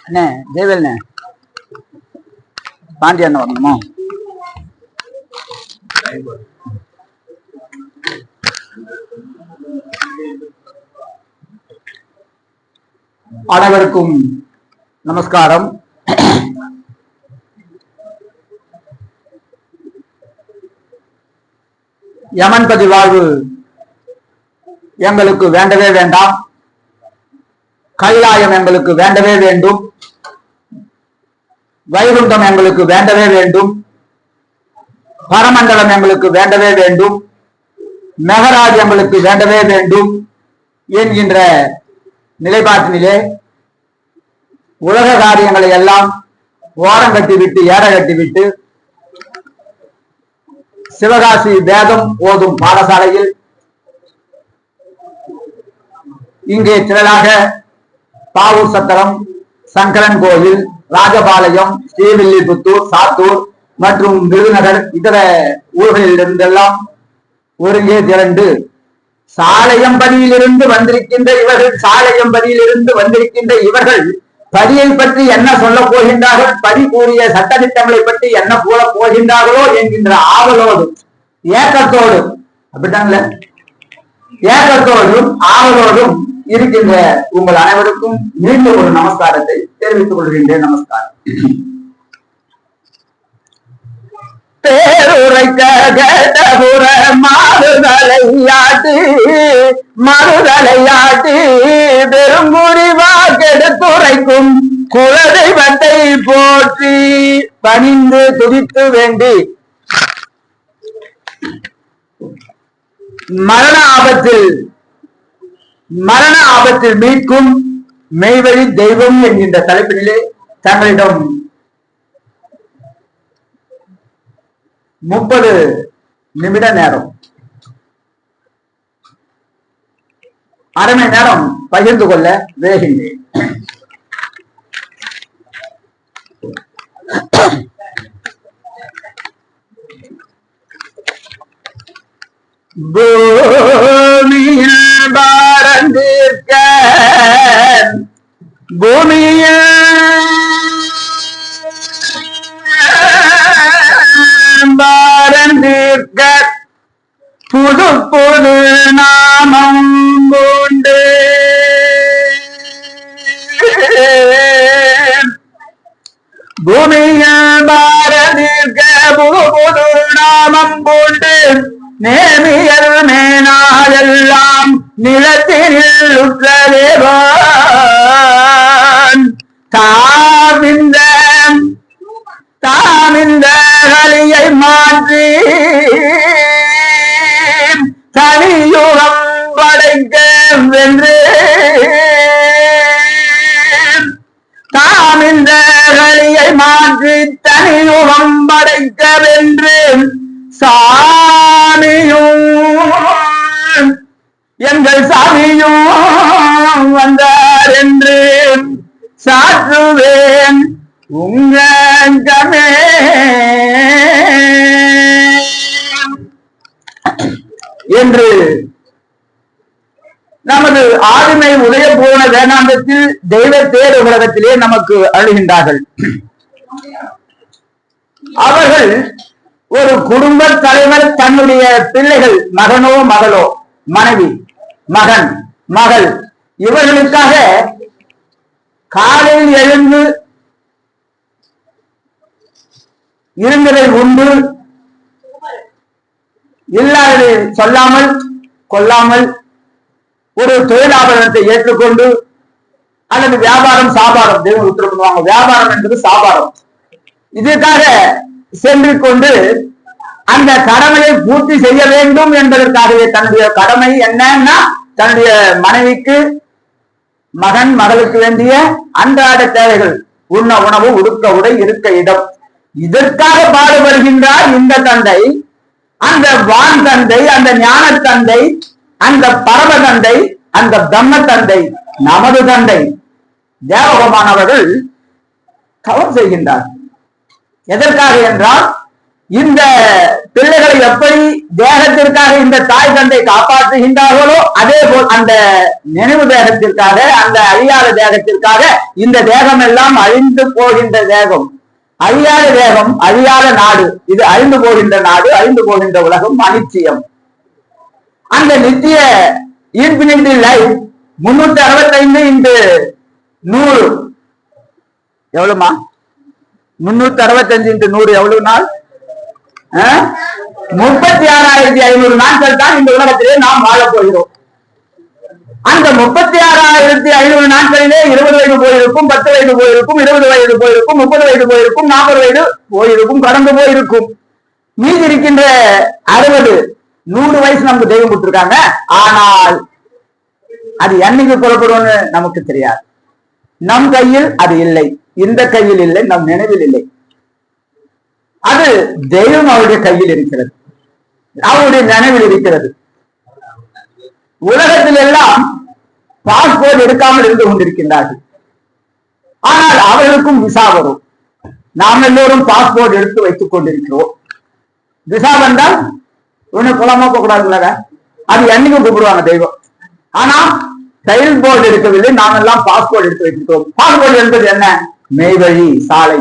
அண்ணே ஜெயவேல்ண்ணே பாண்டிய அண்ணன் வரணுமா? அனைவருக்கும் நமஸ்காரம். யமன்பதி வாழ்வு எங்களுக்கு வேண்டவே வேண்டாம். கைலாயம் எங்களுக்கு வேண்டவே வேண்டும். வைகுண்டம் எங்களுக்கு வேண்டவே வேண்டும். பரமண்டலம் எங்களுக்கு வேண்டவே வேண்டும். மெகராஜ் எங்களுக்கு வேண்டவே வேண்டும் என்கின்ற நிலைப்பாட்டினிலே உலக காரியங்களை எல்லாம் ஓரம் கட்டிவிட்டு ஏற கட்டிவிட்டு சிவகாசி வேதம் ஓதும் பாடசாலையில் இங்கே திரளாக பாவூர் சத்திரம் சங்கரன் கோயில் ராஜபாளையம் ஸ்ரீவில்லிபுத்தூர் சாத்தூர் மற்றும் விருதுநகர் இதர ஊர்களில் இருந்தெல்லாம் ஒருங்கே திரண்டு சாலையம்பதியிலிருந்து வந்திருக்கின்ற இவர்கள் சாலையம்பதியிலிருந்து வந்திருக்கின்ற இவர்கள் பதியை பற்றி என்ன சொல்ல போகின்றார்கள்? பதி கூறிய சட்டத்திட்டங்களை பற்றி என்ன கூற போகின்றார்களோ என்கின்ற ஆவலோடு ஏக்கத்தோடு அப்படித்தான்ல ஏக்கத்தோடும் ஆவலோடும் இருக்கின்ற உங்கள் அனைவருக்கும் மீண்டும் ஒரு நமஸ்காரத்தை தெரிவித்துக் கொள்கின்றேன். நமஸ்காரம். பேருரைக்க கேட்டபுற மாறுதலையாட்டி மறுதலையாட்டி பெருங்குறிவா கெடுத்துரைக்கும் குலதெய்வத்தை போற்றி பணிந்து துதித்து வேண்டி மரண ஆபத்தில் மரண ஆபத்தில் மீட்கும் மெய்வழி தெய்வம் என்கின்ற தலைப்பினிலே தங்களிடம் முப்பது நிமிட நேரம் அரை மணி நேரம் பகிர்ந்து கொள்ள விரைகின்றேன் Boo! பூமியில் பாரந்திருக்க புது புது நாமம். என்று நமது ஆளுமை உதய போன வேதாந்தத்தில் தெய்வ தேர் உலகத்திலே நமக்கு அழுகின்றார்கள். அவர்கள் ஒரு குடும்ப தலைவர் தன்னுடைய பிள்ளைகள் மகனோ மகளோ மனைவி மகன் மகள் இவர்களுக்காக காலையில் எழுந்து இருந்ததை உண்டு இல்லாததை சொல்லாமல் கொல்லாமல் ஒரு தொழிலாபரணத்தை ஏற்றுக்கொண்டு அல்லது வியாபாரம் சாபாரம் தெய்வம் உத்தரவு பண்ணுவாங்க. வியாபாரம் என்பது சாபாரம். இதற்காக சென்று கொண்டு அந்த கடமையை பூர்த்தி செய்ய வேண்டும் என்பதற்காகவே தன்னுடைய கடமை என்னன்னா தன்னுடைய மனைவிக்கு மகன் மகளுக்கு வேண்டிய அன்றாட தேவைகள் உண்ண உணவு உடுக்க உடை இருக்க இடம். இதற்காக பாடுபடுகின்றார் இந்த தந்தை. அந்த வான் தந்தை அந்த ஞான தந்தை அந்த பரம தந்தை அந்த பிரம்ம தந்தை நமது தந்தை. தேவகமானவர்கள் கவர் செய்கின்றார். எதற்காக என்றால் இந்த பிள்ளைகளை எப்படி தேகத்திற்காக இந்த தாய் தந்தை காப்பாற்றுகின்றார்களோ அதே போல் அந்த நினைவு தேகத்திற்காக அந்த அழியாத தேகத்திற்காக இந்த தேகம் எல்லாம் அழிந்து போகின்ற தேகம். அழியாத தேகம் அழியாத நாடு. இது அழிந்து போகின்ற நாடு அழிந்து போகின்ற உலகம் அனிச்சயம் அந்த நித்திய இன்பினிட்டி லைஃப் முன்னூத்தி அறுபத்தைந்து இன்று நூறு. எவ்வளவுமா? முன்னூத்தி அறுபத்தஞ்சு இன்று நூறு எவ்வளவு நாள்? முப்பத்தி ஆறாயிரத்தி ஐநூறு நாட்கள் தான் இந்த உலகத்திலே நாம் வாழப் போகிறோம். அந்த முப்பத்தி ஆறாயிரத்தி ஐநூறு நாட்களிலே இருபது வயது போயிருக்கும் பத்து வயது போயிருக்கும் இருபது வயது போயிருக்கும் முப்பது வயது போயிருக்கும் நாற்பது வயது போயிருக்கும் கடந்து போயிருக்கும். மீதி இருக்கின்ற அறுபது நூறு வயசு நமக்கு தெய்வம் கொடுத்துருக்காங்க. ஆனால் அது என்னைக்கு புறப்படும்னு நமக்கு தெரியாது. நம் கையில் அது இல்லை. இந்த கையில் இல்லை நம் நினைவில் இல்லை. அது தெய்வம் அவருடைய கையில் இருக்கிறது. அவருடைய நினைவில் இருக்கிறது. உலகத்தில் எல்லாம் பாஸ்போர்ட் எடுக்காமல் இருந்து கொண்டிருக்கின்றார்கள். ஆனால் அவர்களுக்கும் விசா வரும். நாம் எல்லோரும் பாஸ்போர்ட் எடுத்து வைத்துக் கொண்டிருக்கிறோம். விசா வந்தால் ஒண்ணு குளமா போக கூடாதுல்ல அது என்னைக்கும் கூப்பிடுவாங்க தெய்வம். ஆனா செயல் போர்டு எடுக்கவில்லை. நாம் எல்லாம் பாஸ்போர்ட் எடுத்து வைத்திருக்கிறோம் பாஸ்போர்ட் என்பது என்ன? மெய்வழி சாலை.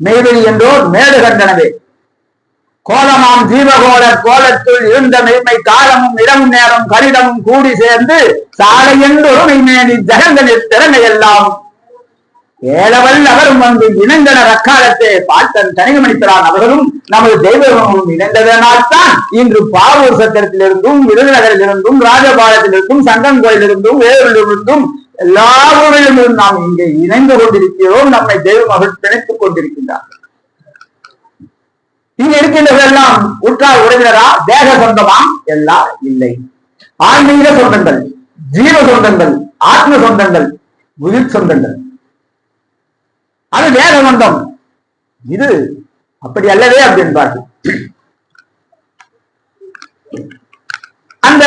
மெய்வழி என்றோர் மேடு கண்டனவே கோலமாம் ஜீவகோல கோலத்துள் இருந்த மெய்மை காலமும் இடமும் நேரம் கரிடமும் கூடி சேர்ந்து சாலை என்றொரு மெய்மேனி ஜகங்களில் திறமை எல்லாம். ஏழவல் அவரும் வந்து இணைந்தன அக்காலத்தே பாட்டன் தனிகமணித்தரான் அவர்களும் நமது தெய்வமும் இணைந்ததனால்தான் இன்று பாவூர் சத்திரத்திலிருந்தும் விருதுநகரிலிருந்தும் ராஜபாளையத்திலிருந்தும் சங்கங்கோயிலிருந்தும் வேலூரிலிருந்தும் எல்லா ஊரிலிருந்தும் நாம் இங்கே இணைந்து கொண்டிருக்கிறோம். நம்மை தெய்வம் அவர்கள் பிணைத்துக் கொண்டிருக்கின்றார்கள். இங்க இருக்கின்றவர்கள் எல்லாம் உற்றார் உறவினரா தேக சொந்தமா? எல்லாம் இல்லை. ஆன்மீக சொந்தங்கள் ஜீவ சொந்தங்கள் ஆத்ம சொந்தங்கள் உயிர் சொந்தங்கள். அது தேக சொந்தம். இது அப்படி அல்லவே அப்படின்பார்கள். அந்த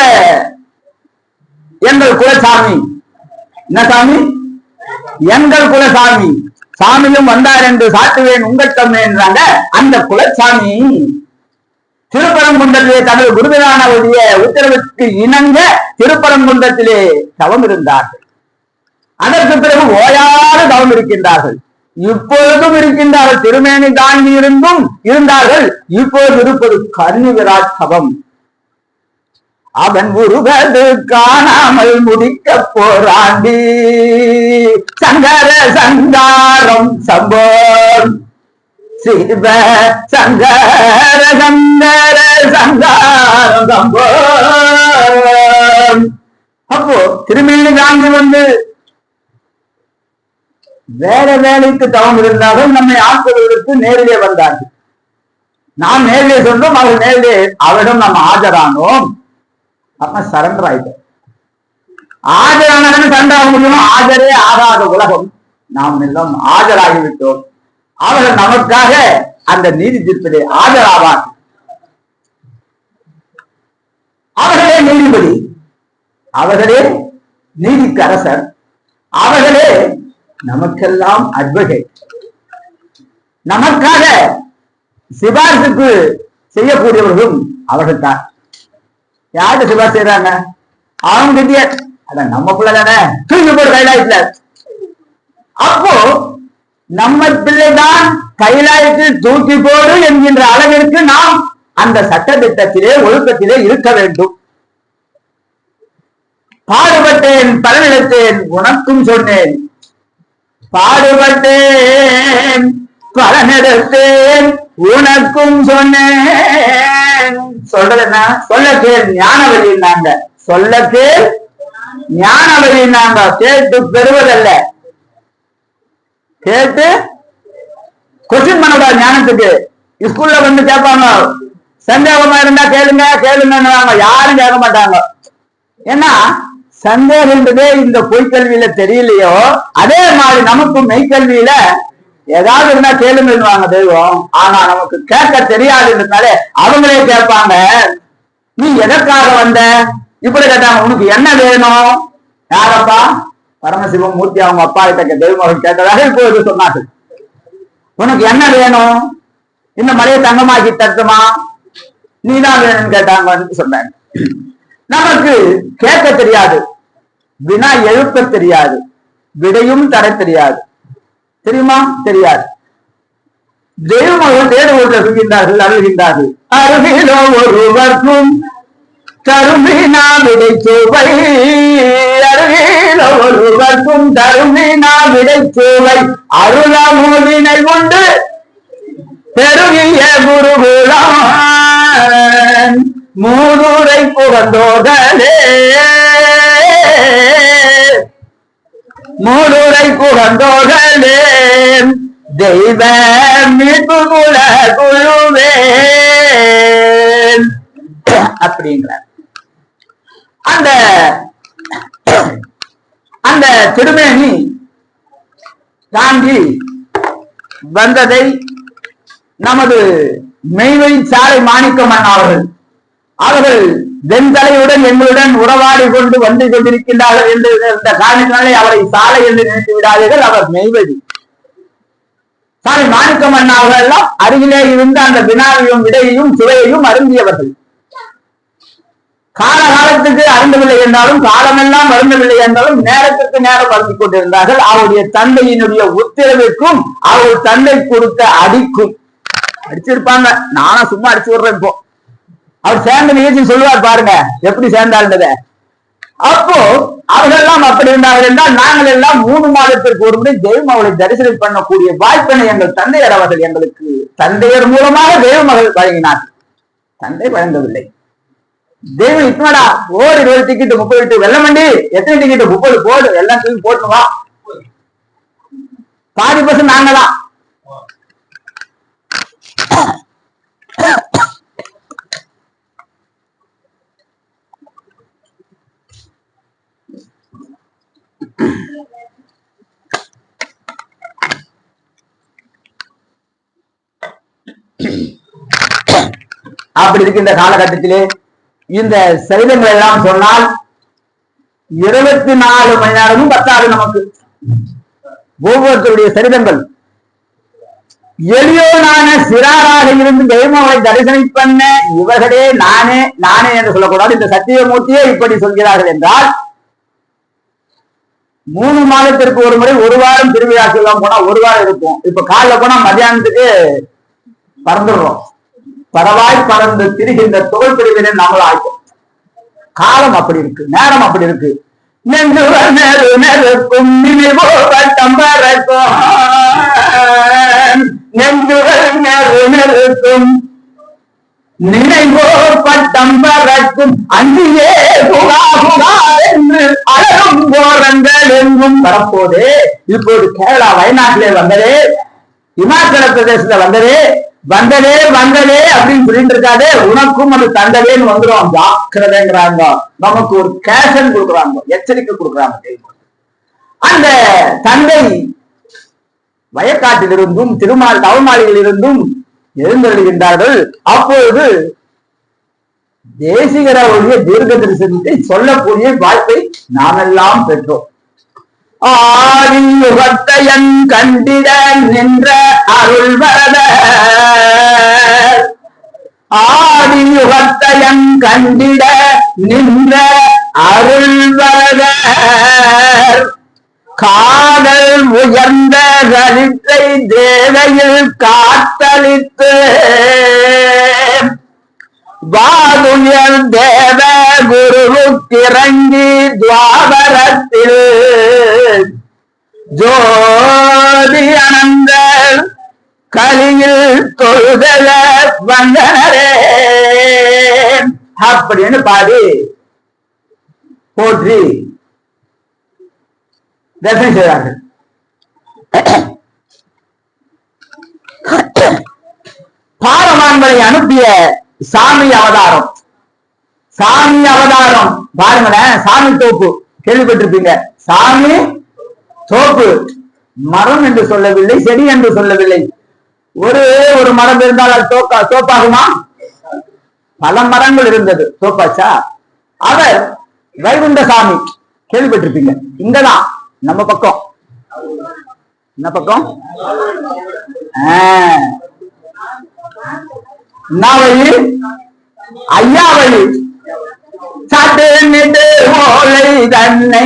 எங்கள் குலசாமி என்ன சாமி? எங்கள் குலசாமி. சாமியும் வந்தார் என்று சாட்டுவேன் உங்கட்டம் என்றாங்க அந்த குலசாமி திருப்பரங்குன்றத்திலே தனது குருவினானவருடைய உத்தரவுக்கு இணங்க திருப்பரங்குன்றத்திலே தவம் இருந்தார்கள் அதற்கு பிறகு ஓயாது தவம் இருக்கின்றார்கள் இப்பொழுதும் இருக்கின்றார்கள் திருமேனி தாங்கி இருந்தும் இருந்தார்கள். இப்பொழுது இருப்பது கர்ணிவிராட் தவம் அவன் உருவது காணாமல் முடிக்க போராண்டி சங்கர சங்காரம் சம்போன் சிவ சங்கர சங்கர சங்காரம் சம்போன் அப்போ திருமேனி தாங்கி வந்து வேற வேலைக்கு தவம் இருந்தாலும் நம்மை ஆட்கொள்வதற்கு நேரிலே வந்தார்கள். நாம் நேரிலே சொன்னோம் அவர் நேரிலே அவரிடம் நாம் ஆஜரானோம். அப்ப சரண்டர் ஆயிட்டோம் ஆஜரானவன் சண்டை ஆக முடியும்? ஆஜரே ஆகாத உலகம். நாம் எல்லாம் ஆஜராகிவிட்டோம். அவர்கள் நமக்காக அந்த நீதி தீர்ப்பிலே ஆஜராவார். அவர்களே நீதிபதி. அவர்களே நீதிக்கரசர் அவர்களே நமக்கெல்லாம் அட்வொகேட் நமக்காக சிபாரிசுக்கு செய்யக்கூடியவர்களும் அவர்கள்தான். யாருக்கு யார்கிட்ட சிபாரிசு செய்யறாங்க அவன் கிட்டே அதான் நம்ம பிள்ளை தானே தூக்கி போடு கைலாயத்துல. அப்போ நம்ம பிள்ளைதான் கைலாயத்தில் தூக்கி போடு என்கின்ற அளவிற்கு நாம் அந்த சட்டத்திட்டத்திலே ஒழுக்கத்திலே இருக்க வேண்டும். பாடுபட்டேன் பலனிடத்தேன் உனக்கும் சொன்னேன். பாடுபட்டேன் பலனிடத்தேன் உனக்கும் சொன்னேன். சொல்றதுன்னா சொல்ல பேர் ஞான சொல்ல பேர் ஞான கேட்டு பெறுவதல்ல. கேட்டு கொஸ்டின் பண்ணக்கூடாது ஞானத்துக்கு. ஸ்கூல்ல வந்து கேட்பாங்க. சந்தேகமா இருந்தா கேளுங்க கேளுங்க யாரும் கேட்க மாட்டாங்க. ஏன்னா சந்தேகன்றதே இந்த பொய்க்கல்வியில தெரியலையோ அதே மாதிரி நமக்கு மெய்க்கல்வியில ஏதாவது இருந்தா கேளுங்கன்னுவாங்க தெய்வம். ஆனா நமக்கு கேட்க தெரியாதுன்றதுனாலே அவங்களே கேட்பாங்க. நீ எதற்காக வந்த? இப்படி கேட்டாங்க. உனக்கு என்ன வேணும்? யாரப்பா? பரமசிவம் மூர்த்தி அவங்க அப்பா கிட்ட தெய்வம் கேட்டதாக இப்போது சொன்னார்கள். உனக்கு என்ன வேணும்? இந்த மலையை தங்கமாக்கி தட்டுமா நீதான் வேணும்னு கேட்டாங்கன்னு சொன்னாங்க. நமக்கு கேட்க தெரியாது. வினா எழுப்ப தெரியாது. விடையும் தர தெரியாது. தெரியுமா? தெரியாது. தெய்வம் தேடு ஒன்று சொல்கின்றார்கள் அருள்கின்றார்கள். அருகிலோ ஒருவர்க்கும் தருமினா விடை சுவை அருகிலோ ஒருவர்க்கும் தருமினா விடை சுவை அருளமூலினை உண்டு பெருகிய குருகுலம் மூதுரை புகந்தோதலே மூடுரை புகந்தோர்களே தெய்வ மீட்பு குல குழுவே அப்படிங்கிறார் அந்த அந்த திருமேனி தாண்டி வந்ததை நமது மெய்வை சாலை மாணிக்கம் அவர்கள் அவர்கள் வெண்தலையுடன் எங்களுடன் உறவாடி கொண்டு வந்து கொண்டிருக்கின்றார்கள் என்று இந்த காரணத்தினாலே அவரை சாலை என்று நினைத்து விடாதீர்கள். அவர் மெய்வதி சாமி மாணிக்கம் அண்ணா அவர்கள் எல்லாம் அருகிலே இருந்து அந்த வினாவையும் விடையையும் சுவையையும் அருந்தியவர்கள். காலகாலத்துக்கு அருந்தவில்லை என்றாலும் காலமெல்லாம் அருந்தவில்லை என்றாலும் நேரத்துக்கு நேரம் அருந்து கொண்டிருந்தார்கள். அவருடைய தந்தையினுடைய உத்தரவிற்கும் அவர் தந்தை கொடுத்த அடிக்கும். அடிச்சிருப்பாங்க. நானும் சும்மா அடிச்சு விடுறேன் இப்போ. அவர் சேர்ந்த நிகழ்ச்சி சொல்லுவார் பாருங்க. எப்படி சேர்ந்தாருன்றத அப்போ அவர்கள் எல்லாம் அப்படி இருந்தார்கள் என்றால் நாங்கள் எல்லாம் மூணு மாதத்திற்கு ஒரு முறை தெய்வம் அவளை தரிசனம் பண்ணக்கூடிய வாய்ப்பினை எங்கள் தந்தையர் அவர்கள் எங்களுக்கு தந்தையர் மூலமாக தெய்வமகள் வழங்கினார் தந்தை வழங்கவில்லை. தெய்வம் இப்படா ஓர் இருபது டிக்கெட் முப்பது டிக்கெட் வெள்ளமண்டி எத்தனை டிக்கெட் முப்பது போடு எல்லாம் தூக்கி போட்டுவா பாதி பர்சன்ட் நாங்க தான் அப்படி இருக்கின்ற காலகட்டத்திலே. இந்த சரிதங்கள் எல்லாம் சொன்னால் இருபத்தி நாலு மணி நேரமும் பத்தாது நமக்கு. ஒவ்வொருத்தருடைய சரிதங்கள். எளியோனான சிறாராக இருந்து தெய்வங்களை தரிசனம் பண்ண இவர்களே நானே நானே என்று சொல்லக்கூடாது. இந்த சத்தியமூர்த்தியே இப்படி சொல்கிறார்கள் என்றால் மூணு மாதத்திற்கு ஒரு முறை ஒரு வாரம் திருவிழா செல்லம் போனா ஒரு வாரம் இருக்கும் இப்ப காலைல போனா மத்தியானத்துக்கு பறந்துடுறோம். பரவாய் பறந்து திரிகின்ற தொகை பிரிவினை நாமள ஆயிட்டோம். காலம் அப்படி இருக்கு. நேரம் அப்படி இருக்கு. நெஞ்சுவர் நெரு நெருக்கும் நினைவோ வட்டம் பறக்கும். நெஞ்சுவர் நெரு நெருக்கும் நினைவோ பட்டம் பறக்கும் அஞ்சியே புகா புகா என்று அழகும் போரங்கள் எங்கும் வரப்போது இப்போது கேரளா வயநாட்டிலே வந்தது இமாச்சல பிரதேசத்துல வந்தது வந்ததே வந்ததே அப்படின்னு சொல்லிட்டு இருக்காதே உனக்கும் அது தந்ததேன்னு வந்துடும் ஜாக்கிரதைங்கிறாங்க. நமக்கு ஒரு கேஷன் கொடுக்குறாங்க எச்சரிக்கை கொடுக்குறாங்க அந்த தந்தை வயக்காட்டிலிருந்தும் திருமால் தவமாளிகளிலிருந்தும் எழுந்தருகின்றார்கள் அப்பொழுது தேசிகராவுடைய தீர்க்க தரிசனத்தை சொல்லக்கூடிய வாய்ப்பை நாமெல்லாம் பெற்றோம். ஆதியுகத்தையன் கண்டிட நின்ற அருள் வரத ஆதியுகத்தையன் கண்டிட நின்ற அருள் காதல் உயர்ந்த ரலித்தை தேவையில் காத்தளித்து வாதுயர் தேவ குருவுக்கிறங்கி துவாபரத்தில் ஜோதி அனந்த கலியில் தொழுதல வந்தனரே. அப்படின்னு பாடி போற்றி. தரிசனம் செய்தார்கள் பாரமான்களை அனுப்பிய சாமி அவதாரம். சாமி அவதாரம். பாருங்களேன் சாமி தோப்பு. கேள்விப்பட்டிருப்பீங்க. சாமி தோப்பு. மரம் என்று சொல்லவில்லை செடி என்று சொல்லவில்லை. ஒரு ஒரு மரம் இருந்தால் அது தோக்கா தோப்பாகுமா? பல மரங்கள் இருந்தது. தோப்பாச்சா? அவர் வைகுண்ட சாமி. கேள்விப்பட்டிருப்பீங்க. இங்கதான். நம்ம பக்கம். என்ன பக்கம்? என்ன வழி? ஐயா வழி. சட்டு நிட்டு ஓலை தன்னை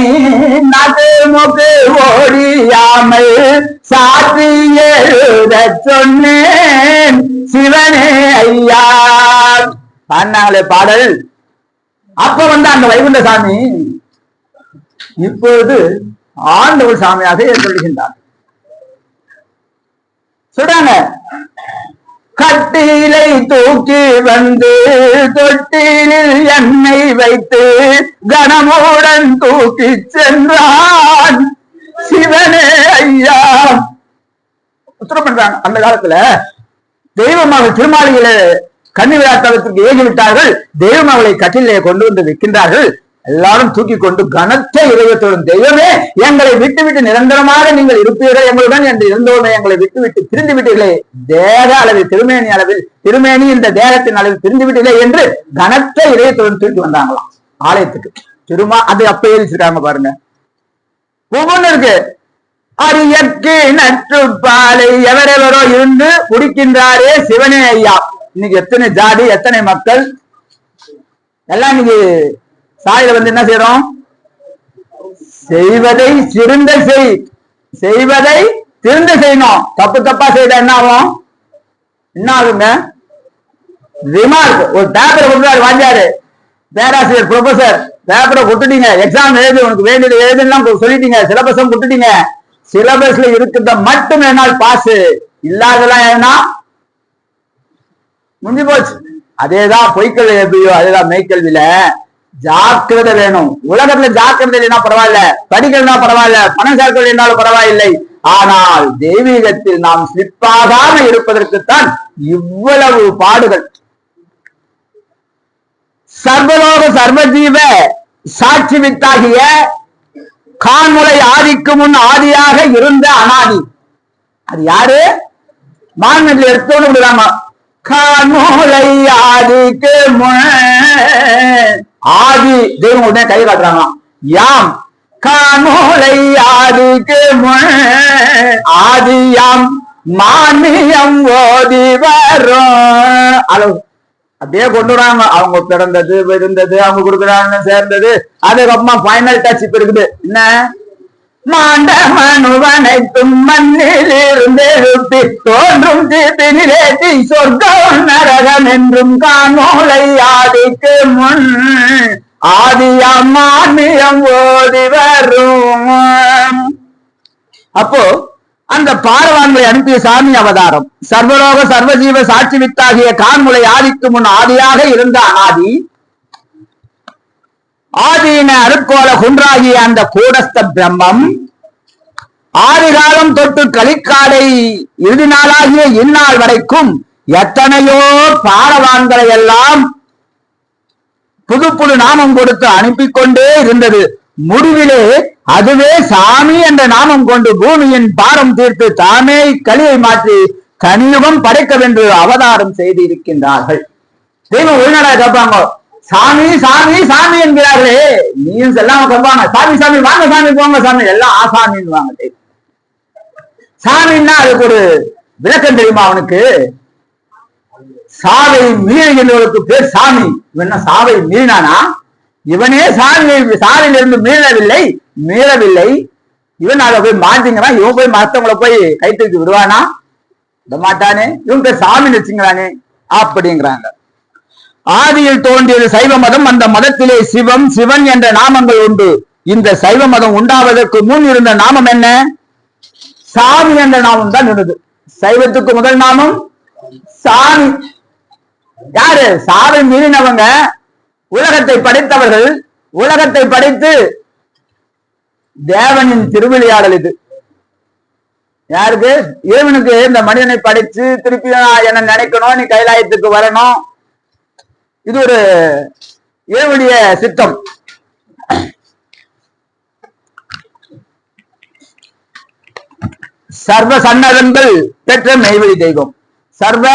நடு முக்கு ஓடியாமல் சாத்தி எழுத சொன்னேன். சிவனே ஐயா. பாடினாங்களே பாடல். அப்ப வந்து அந்த வைகுண்ட சாமி இப்பொழுது ஆண்டவர் சாமியாக ஏற்படுகின்றார். சொல்றாங்க. கட்டிலை தூக்கி வந்து தொட்டிலில் எண்ணெய் வைத்து கனமுடன் தூக்கி சென்றான். சிவனே ஐயா. உத்தரம் பண்றாங்க. அந்த காலத்துல தெய்வமாக திருமாளிகளை கன்னி விழாத்தலத்திற்கு ஏகி விட்டார்கள் தெய்வம் அவளை கட்டிலே கொண்டு வந்து வைக்கின்றார்கள். எல்லாரும் தூக்கி கொண்டு கனத்த இதயத்துடன் தெய்வமே எங்களை விட்டு விட்டு நிரந்தரமாக நீங்கள் இருப்பீர்கள் எங்களுடன் என்று இருந்தோமே எங்களை விட்டு விட்டு பிரிந்து விட்டீர்களே தேக அளவில் திருமேனி அளவில் திருமேனி இந்த தேகத்தின் அளவில் திருந்து விட்டீர்களே என்று கனத்த இதயத்துடன் தூக்கி வந்தாங்களாம். ஆலயத்துக்கு. திருமா அது அப்ப எழுதிச்சிருக்காங்க பாருங்க. ஒவ்வொன்னு இருக்கு. அரியக்கு நற்று பாலை எவரெவரோ இருந்து குடிக்கின்றாரே சிவனே ஐயா. இன்னைக்கு எத்தனை ஜாதி எத்தனை மக்கள்? எல்லாம் இன்னைக்கு சாயில வந்து என்ன செய்யறோம் செய்வதை சிறந்த செய். செய்வதை திருந்த செய்யணும். தப்பு தப்பா செய்த என்ன ஆகும்? என்ன ஆகுங்க? ரிமார்க் ஒரு பேப்பரை கொடுத்தாரு வாஞ்சாரு பேராசிரியர் ப்ரொஃபசர் பேப்பரை கொடுத்துட்டீங்க எக்ஸாம் எழுது உனக்கு வேண்டியது எழுதுன்னு சொல்லிட்டீங்க. சிலபஸும் கொடுத்துட்டீங்க சிலபஸ்ல இருக்கிறத மட்டும் என்னால் பாஸ் இல்லாதெல்லாம் ஏன்னா? முடிஞ்சு போச்சு. அதேதான் பொய்க்கல்வி எப்படியோ அதேதான் மெய்க்கல்வியில. ஜாக்கிரதை வேணும். உலகத்துல ஜாக்கிரதை இல்லைன்னா பரவாயில்ல. படிக்கிறதுனா பரவாயில்ல. பணம் சேர்க்கல என்றாலும் பரவாயில்லை. ஆனால் தெய்வீகத்தில் நாம் ஸ்லிப்பாகாம இருப்பதற்குத்தான் இவ்வளவு பாடுகள். சர்வலோக சர்வஜீவ சாட்சி வித்தாகிய கான்முலை ஆதிக்கு முன் ஆதியாக இருந்த அனாதி. அது யாரு? மாநிலத்தில் எடுத்தோன்னு விடுறாமா கான்முலை ஆதிக்கு முன் ஆதி தெய்வம் உடனே கை காட்டுறாங்களாம். யாம் கான்முளை ஆதிக்கு ஆதி ஆதியாம் மானியம் ஓதி வரும். அளவு அப்படியே கொண்டு வராங்க. அவங்க பிறந்தது இருந்தது அவங்க கொடுக்குறாங்க சேர்ந்தது. அதுக்கப்புறமா ஃபைனல் டச் இப்ப இருக்குது. என்ன? மாண்ட அனைத்தும் மண்ணில் இருந்து எழுப்பி தோன்றும் தீபினிலேத்தி சொர்க்கம் நரகம் என்றும் காணோலை ஆதிக்கு முன். ஆதியம் மானியம் ஓதி வரும். அப்போ அந்த பாரவான்களை அனுப்பிய சாமி அவதாரம். சர்வலோக சர்வஜீவ சாட்சி வித்தாகிய கான்முளை ஆதிக்கு முன் ஆதியாக இருந்த அனாதி ஆதியின அருக்கோல குன்றாகிய அந்த கூடஸ்த பிரம்மம் ஆறு காலம் தொட்டு கலிக்காலை இறுதி நாளாகிய இந்நாள் வரைக்கும் எத்தனையோ பாரவான்களை எல்லாம் புது புது நாமம் கொடுத்து அனுப்பி கொண்டே இருந்தது. முடிவிலே அதுவே சாமி என்ற நாமம் கொண்டு பூமியின் பாரம் தீர்த்து தாமே கலியை மாற்றி தனியுகம் படைக்கவென்று அவதாரம் செய்து இருக்கின்றார்கள் தெய்வம் உள்நாடா கேட்பாங்க சாமி சாமி சாமி என்கிறார்களே. நீயும் செல்லாம கேட்பாங்க சாமி சாமி வாங்க சாமி போங்க சாமி. எல்லாம் ஆசாமின்னு வாங்க சாமின்னா அதுக்கு ஒரு விளக்கம் தெரியுமா அவனுக்கு? சாவை மீறுகின்றவருக்கு பேர் சாமி. இவன் சாவை மீறினானா? இவனே சாவி சாவில் இருந்து மீளவில்லை மீளவில்லை இவன் அதை போய் மாட்டிங்கிறான் இவன் போய் மத்தவங்களை போய் கை விடுவானா? விட மாட்டானே இவன் பேர் சாமி வச்சுங்கிறானே அப்படிங்கிறாங்க. ஆதியில் தோன்றியது சைவ மதம். அந்த மதத்திலே சிவம் சிவன் என்ற நாமங்கள் உண்டு. இந்த சைவ மதம் உண்டாவதற்கு முன் இருந்த நாமம் என்ன? சாமி என்ற நாமம் தான் இருந்தது. சைவத்துக்கு முதல் நாமம் சாமி. யாரு? சாவை மீறினவங்க உலகத்தை படைத்தவர்கள். உலகத்தை படைத்து தேவனின் திருவிளையாடல் இது. யாருக்கு? இறைவனுக்கு இந்த மனிதனை படைச்சு திருப்பி என்ன நினைக்கணும்? நீ கைலாயத்துக்கு வரணும். இது ஒரு இறைவனுடைய சித்தம். சர்வ சன்னதங்கள் பெற்ற மெய்வழி தெய்வம். சர்வ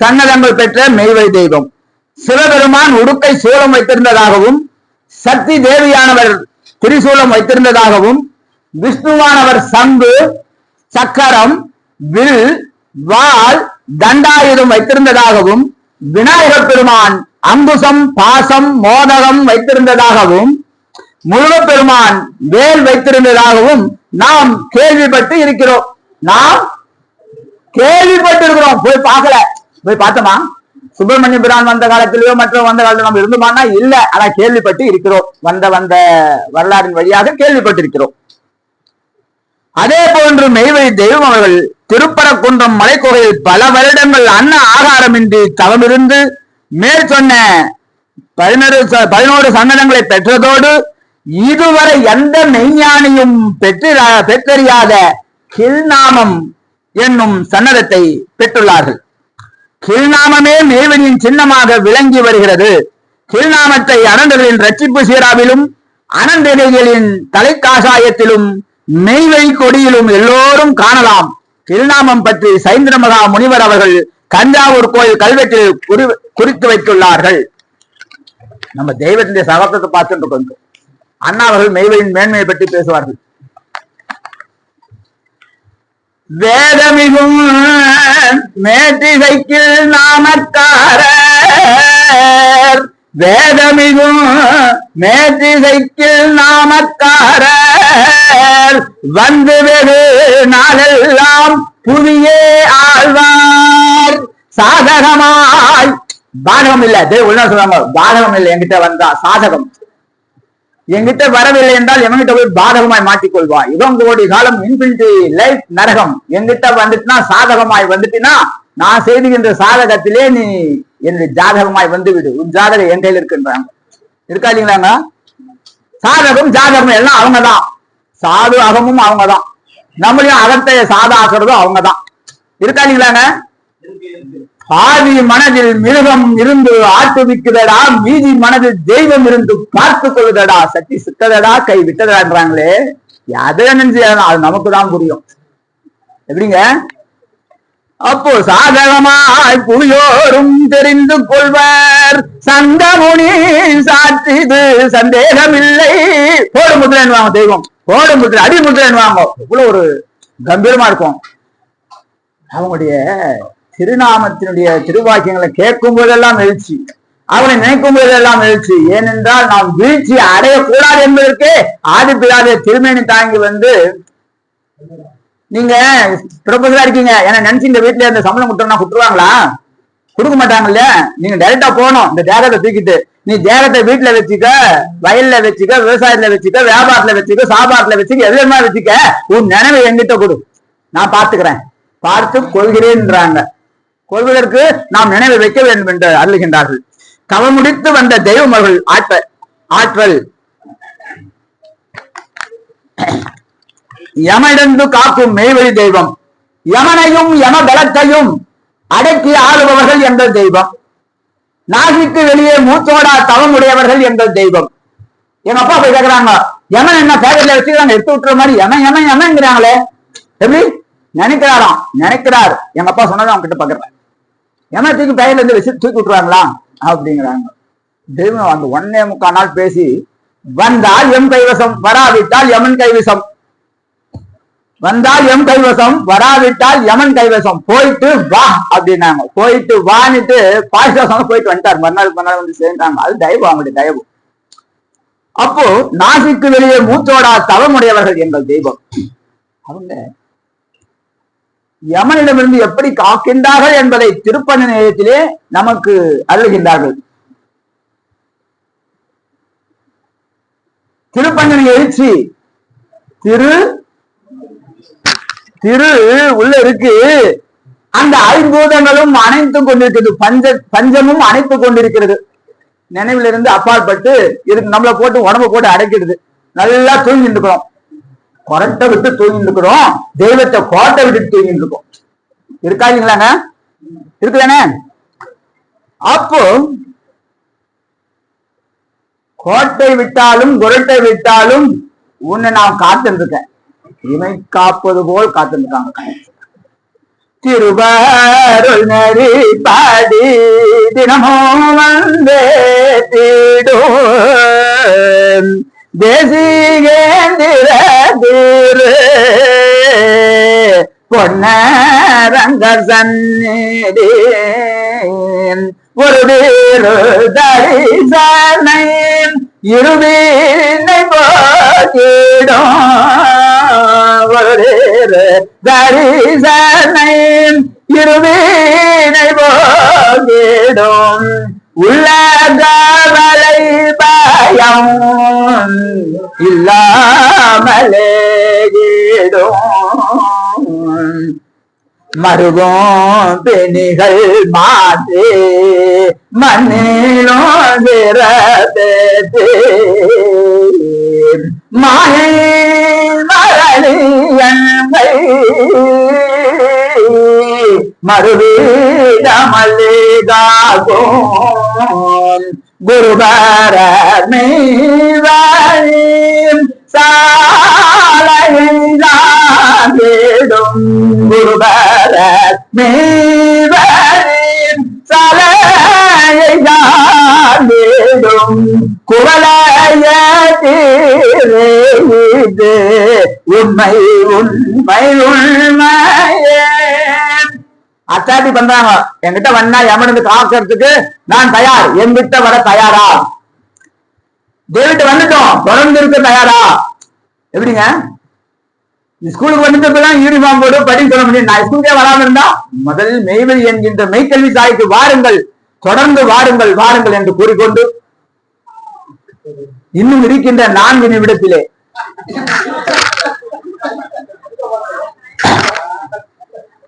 சன்னதங்கள் பெற்ற மெய்வழி தெய்வம். சிவபெருமான் உடுக்கை சூலம் வைத்திருந்ததாகவும் சக்தி தேவியானவர் திரிசூலம் வைத்திருந்ததாகவும் விஷ்ணுவானவர் சங்கு சக்கரம் வில் வாள் தண்டாயுதம் வைத்திருந்ததாகவும் விநாயகர் பெருமான் அங்குசம் பாசம் மோதகம் வைத்திருந்ததாகவும் முருக பெருமான் வேல் வைத்திருந்ததாகவும் நாம் கேள்விப்பட்டு இருக்கிறோம். நாம் கேள்விப்பட்டு இருக்கிறோம் போய் பார்க்கல. போய் பார்த்தோமா? சுப்பிரமணிய பிரான் வந்த காலத்திலயோ மற்ற வந்த காலத்துல நம்ம இருந்தோமானா இல்ல. ஆனா கேள்விப்பட்டு இருக்கிறோம். வந்த வந்த வரலாறின் வழியாக கேள்விப்பட்டிருக்கிறோம். அதே போன்று மெய்வழி தெய்வம் அவர்கள் திருப்பரக்குன்றம் மலைக்கோகையில் பல வருடங்கள் அன்ன ஆகாரமின்றி தவமிருந்து மேற்சொன்ன பதினோரு ச- பதினோரு சன்னதங்களை பெற்றதோடு இதுவரை எந்த மெய்ஞானியும் பெற்ற பெற்றறியாத கில்நாமம் என்னும் சன்னதத்தை பெற்றுள்ளார்கள். கில்நாமமே மேவனின் சின்னமாக விளங்கி வருகிறது. கில்நாமத்தை அனந்தர்களின் ரட்சிப்பு சீராவிலும் அனந்தரிகளின் தலைக்காசாயத்திலும் மெய்வை கொடியிலும் எல்லோரும் காணலாம். திருநாமம் பற்றி சைந்திரமகா முனிவர் அவர்கள் தஞ்சாவூர் கோயில் கல்வெட்டில் குறி குறித்து வைத்துள்ளார்கள். நம்ம தெய்வத்தினுடைய சகத்தை பார்த்துட்டு இருக்கோம் அண்ணா அவர்கள் மெய்வையின் மேன்மையை பற்றி பேசுவார்கள். வேதமிகும் மேற்றிசைக்கில் நாமக்காரர். வேதமிகும் மேற்றிசைக்கில் நாமக்காரர். வந்து வெகு நாளெல்லாம் புவியே ஆழ்வார். சாதகமாய் பாதகம் இல்ல தேவ உள்ள சொல்றாங்க பாதகம் இல்லை என்கிட்ட வந்தா சாதகம். என்கிட்ட வரவில்லை என்றால் எவங்கிட்ட போய் பாதகமாய் மாட்டிக்கொள்வா இவன் கோடி காலம் இன்பினிட்டி லைஃப் நரகம். என்கிட்ட வந்துட்டுனா சாதகமாய் வந்துட்டுனா நான் செய்துகின்ற சாதகத்திலே நீ என்னுடைய ஜாதகமாய் வந்து விடு உன் ஜாதகம் என் கையில் இருக்கின்றாங்க. இருக்கா இல்லைங்களாங்க சாதகம் ஜாதகம் எல்லாம் அவங்கதான். சாது அகமும் அவங்கதான். நம்மளையும் அகத்தை சாதாக்குறதும் அவங்கதான். இருக்கா இல்லைங்களாங்க பாதி மனதில் மிருகம் இருந்து ஆட்டுவிக்குதடா மீதி மனதில் தெய்வம் இருந்து பார்த்து கொள்ளுதடா சக்தி சுத்ததடா கை விட்டதான்றாங்களே அதை நினைச்சு அது நமக்கு தான் புரியும். எப்படிங்க? அப்போ சாதகமாய் புரியோரும் தெரிந்து கொள்வார். சங்கமுனி சாற்றிது சந்தேகமில்லை. போடு முத்திரன் வாங்க தெய்வம். போடு முத்திரை அடி முத்திரன் வாங்க இவ்வளவு ஒரு கம்பீரமா இருக்கும். அவங்களுடைய திருநாமத்தினுடைய திருவாக்கியங்களை கேட்கும் போதெல்லாம் எழுச்சி. அவனை நினைக்கும் போதெல்லாம் எழுச்சி. ஏனென்றால் நாம் வீழ்ச்சி அடையக்கூடாது என்பதற்கே ஆதி பிதாத திருமேனி தாங்கி வந்து நீங்க ப்ரொபோசலா இருக்கீங்க. என்ன நினைச்சு இந்த வீட்டுல இந்த சம்பளம் கொடுத்தோம்னா கொடுத்துருவாங்களா? கொடுக்க மாட்டாங்கல்ல. நீங்க டைரக்டா போகணும். இந்த தேகத்தை தூக்கிட்டு. நீ தேகத்தை வீட்டுல வச்சுக்க வயல்ல வச்சுக்க விவசாயத்துல வச்சுக்க வியாபாரத்துல வச்சுக்க சாப்பாட்டுல வச்சுக்க எதுவுமா வச்சுக்க. உன் நினைவை எங்கிட்ட கொடு. நான் பார்த்துக்கிறேன். பார்த்து கொள்கிறேன்றாங்க. கொள்வதற்கு நாம் நினைவு வைக்க வேண்டும் என்று அருளுகின்றார்கள். தவமுடித்து வந்த தெய்வமர்கள் ஆற்றல் ஆற்றல். யமனிடந்து காக்கும் மெய்வழி தெய்வம். யமனையும் யம பலத்தையும் அடக்கி ஆளுபவர்கள் எங்கள் தெய்வம். நாசிக்கு வெளியே மூச்சோடா தவம் உடையவர்கள் எங்கள் தெய்வம். எங்க அப்பா போய் கேக்குறாங்க யமன் என்ன பேரில் வச்சுக்கிறாங்க எடுத்து விட்டுற மாதிரி யமன் யமன் யமன்ங்கிறாங்களே. எப்படி? நினைக்கிறாராம் நினைக்கிறார். எங்க அப்பா சொன்னதை அவங்க கிட்ட பாக்குறேன் ஏன்னா தூக்கி பேக்கெட்ல இருந்து வச்சு தூக்கி விட்டுருவாங்களா? அப்படிங்கிறாங்க. தெய்வம் அந்த ஒன்னே முக்கால் நாள் பேசி வந்தால் எம் கைவசம் வராவிட்டால் யமன் கைவசம். வந்தால் எம் கைவசம் வராவிட்டால் யமன் கைவசம். போயிட்டு வா அப்படின்னாங்க. போயிட்டு வான்னுட்டு பாய்சாசம் போயிட்டு வந்துட்டார். மறுநாள் மறுநாள் வந்து சேர்ந்தாங்க. அது தயவு அவங்களுடைய தயவு. அப்போ நாசிக்கு வெளியே மூச்சோடா தவமுடையவர்கள் எங்கள் தெய்வம். அவங்க யமனிடமிருந்து எப்படி காக்கின்றார்கள் என்பதை திருப்பணி நிலையத்திலே நமக்கு அருள்கின்றார்கள். திருப்பஞ்சனி எழுச்சி. திரு திரு உள்ள இருக்கு. அந்த ஐம்பூதங்களும் அணைத்து கொண்டிருக்கிறது. பஞ்ச பஞ்சமும் அணைத்து கொண்டிருக்கிறது. நினைவிலிருந்து அப்பாற்பட்டு இருக்கு நம்மளை போட்டு உடம்ப போட்டு அடைக்கிறது நல்லா தூங்கிட்டு இருக்கிறோம். கொரட்டை விட்டு தூங்கிட்டு இருக்கிறோம். தெய்வத்தை கோட்டை விட்டு தூங்கிட்டு இருக்கோம். இருக்கா இல்லைங்களாங்க இருக்குதானே? அப்போ கோட்டை விட்டாலும் குரட்டை விட்டாலும் உன்னை நான் காத்திருக்கேன் இமை காப்பது போல் காத்திருக்காங்க திருவாருள் நெறி பாடி தினமும் வந்தே தீடும். தேசிகேந்திர திரு பொன்னரங்க சந்நிதி ஒரு வீரு தரிசனை இருவீனை போக்கிடும். ஒரு வீரு தரிசனை இருவீனை போக்கிடும். உள்ள கவலை பயம். இல்லாமலே மருகும் பெணிகள் மாதே மண்ணிலும் விரதே. மாயை மரணியன்மை மறுவீடமல்லிகாகும் குருபர சாலையிடும் குருபர மெய்வரீம் சாலையிடும் குவலைய தீரே உண்மை உண்மை உண்மையே. அச்சாட்டி பண்றாங்க. என்கிட்ட வந்தா எமனது காக்கிறதுக்கு நான் தயார். என்கிட்ட வர தயாரா? தேவிட்டு வந்துட்டோம். தொடர்ந்து இருக்க தயாரா? எப்படிங்க? ஸ்கூலுக்கு வந்துட்டு யூனிஃபார்ம் போட்டு படி சொல்ல முடியும். நான் ஸ்கூலுக்கே வராம இருந்தா முதல் மெய்வெளி என்கின்ற மெய்க்கல்வி தாய்க்கு வாருங்கள். தொடர்ந்து வாருங்கள் வாருங்கள் என்று கூறிக்கொண்டு இன்னும் இருக்கின்ற நான்கு நிமிடத்திலே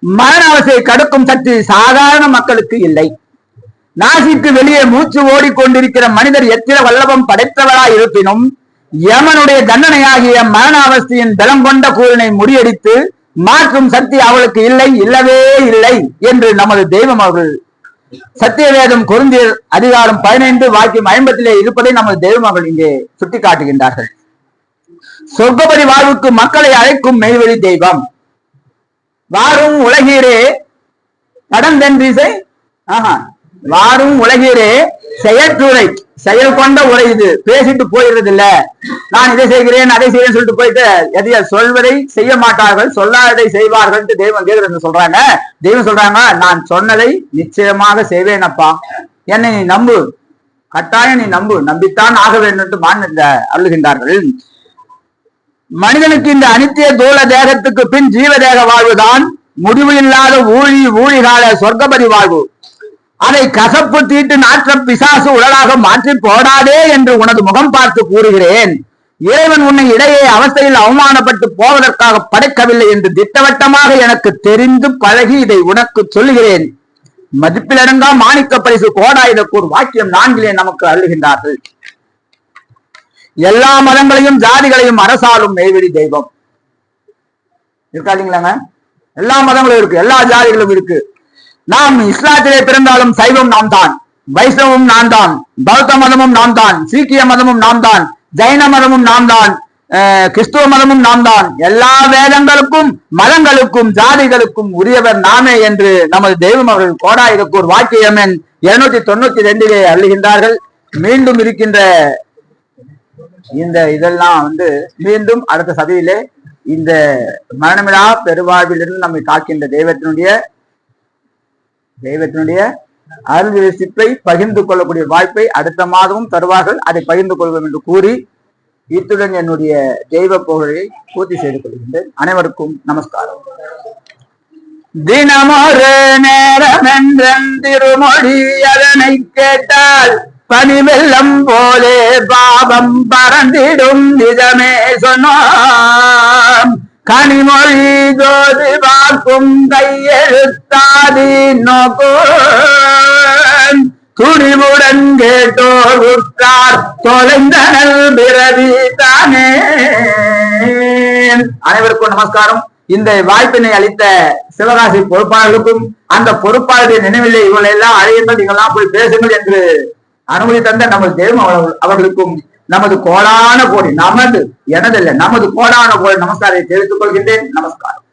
மரண அவசையை கடுக்கும் சக்தி சாதாரண மக்களுக்கு இல்லை. நாசிக்கு வெளியே மூச்சு ஓடிக்கொண்டிருக்கிற மனிதர் எத்திர வல்லபம் படைத்தவராய் இருப்பினும் யமனுடைய தண்டனையாகிய மரண அவஸ்தையின் பலம் கொண்ட கூறினை முறியடித்து மாற்றும் சக்தி அவளுக்கு இல்லை இல்லவே இல்லை என்று நமது தெய்வம் அவர்கள் சத்தியவேதம் குருந்தியர் அதிகாரம் பதினைந்து வாக்கியம் ஐம்பத்திலே இருப்பதை நமது தெய்வம் அவர்கள் இங்கே சுட்டிக்காட்டுகின்றார்கள். சொர்க்கபடி வாழ்வுக்கு மக்களை அழைக்கும் மெய்வழி தெய்வம். வாரும் உலகீரே கடந்தென்றிசை ஆஹா. வாரும் உலகீரே செயற்றுரை செயல் கொண்ட உரை இது. பேசிட்டு போயிடுறது இல்ல நான் இதை செய்கிறேன் அதை செய்யறேன் சொல்லிட்டு போயிட்டு எதைய சொல்வதை செய்ய மாட்டார்கள் சொல்லாததை செய்வார்கள் தெய்வம் கேட்கிறது சொல்றாங்க. தெய்வம் சொல்றாங்க நான் சொன்னதை நிச்சயமாக செய்வேன் அப்பா என்னை நீ நம்பு. கட்டாயம் நீ நம்பு. நம்பித்தான் ஆக வேண்டும் என்று மாநில அருளுகின்றார்கள் மனிதனுக்கு இந்த அனித்திய தூள தேகத்துக்கு பின் ஜீவதேக வாழ்வுதான் முடிவு இல்லாத ஊழி ஊழிகால சொர்க்கபதி வாழ்வு. அதை கசப்பு தீட்டு நாற்றம் பிசாசு உடலாக மாற்றி போடாதே என்று உனது முகம் பார்த்து கூறுகிறேன். இறைவன் உன்னை இடையே அவஸ்தையில் அவமானப்பட்டு போவதற்காக படைக்கவில்லை என்று திட்டவட்டமாக எனக்கு தெரிந்து பழகி இதை உனக்கு சொல்லுகிறேன். மதிப்பிலடங்கா மாணிக்க பரிசு கோடாயுதக்கூர் வாக்கியம் நான்கிலே நமக்கு அழுகின்றார்கள் எல்லா மதங்களையும் ஜாதிகளையும் அரசாலும் மெய்வெளி தெய்வம். இருக்காதீங்களாங்க எல்லா மதங்களும் இருக்கு எல்லா ஜாதிகளும் இருக்கு. நாம் இஸ்லாத்திலே பிறந்தாலும் சைவம் நாம் தான் வைஷ்ணவம் நாம் தான் பௌத்த மதமும் நாம் தான் சீக்கிய மதமும் நாம் தான் ஜைன மதமும் நாம் தான் கிறிஸ்துவ மதமும் நாம் தான். எல்லா வேதங்களுக்கும் மதங்களுக்கும் ஜாதிகளுக்கும் உரியவர் நாமே என்று நமது தெய்வம் அவர்கள் கோடாயுதக்கு ஒரு வாக்கியம் எண் இருநூத்தி தொண்ணூத்தி ரெண்டிலே அள்ளுகின்றார்கள் மீண்டும் இருக்கின்ற இந்த இதெல்லாம் வந்து மீண்டும் அடுத்த சதியிலே இந்த மரணமிழா பெருவாழ்விலிருந்து நம்மை காக்கின்ற தெய்வத்தினுடைய தெய்வத்தினுடைய அருள் சிப்பை பகிர்ந்து கொள்ளக்கூடிய வாய்ப்பை அடுத்த மாதமும் தருவார்கள். அதை பகிர்ந்து கொள்வோம் என்று கூறி இத்துடன் என்னுடைய தெய்வ புகழை பூர்த்தி செய்து கொள்கின்றேன். அனைவருக்கும் நமஸ்காரம். தினமொரு நேரம் என்றன் திருமொழி அதனை கேட்டால் பனிவெல்லம் போலே பாவம் பறந்திடும் நிஜமே சொன்னோம். கனிமொழி ஜோதி வாக்கும் கையெழுத்தாதி நோக்கும். துணிவுடன் கேட்டோர் உற்றார் தொலைந்தனல் பிறவி தானே. அனைவருக்கும் நமஸ்காரம். இந்த வாய்ப்பினை அளித்த சிவகாசி பொறுப்பாளர்களுக்கும் அந்த பொறுப்பாளருடைய நினைவில்லை இவளை எல்லாம் அழையுங்கள் நீங்களாம் போய் பேசுங்கள் என்று அனுமதி தந்த நமது தெய்வம் அவர்களுக்கும் நமது கோடான கோடி நமது எனதல்ல நமது கோடான கோடி நமஸ்காரத்தை தெரிவித்துக் கொள்கின்றேன். நமஸ்காரம்.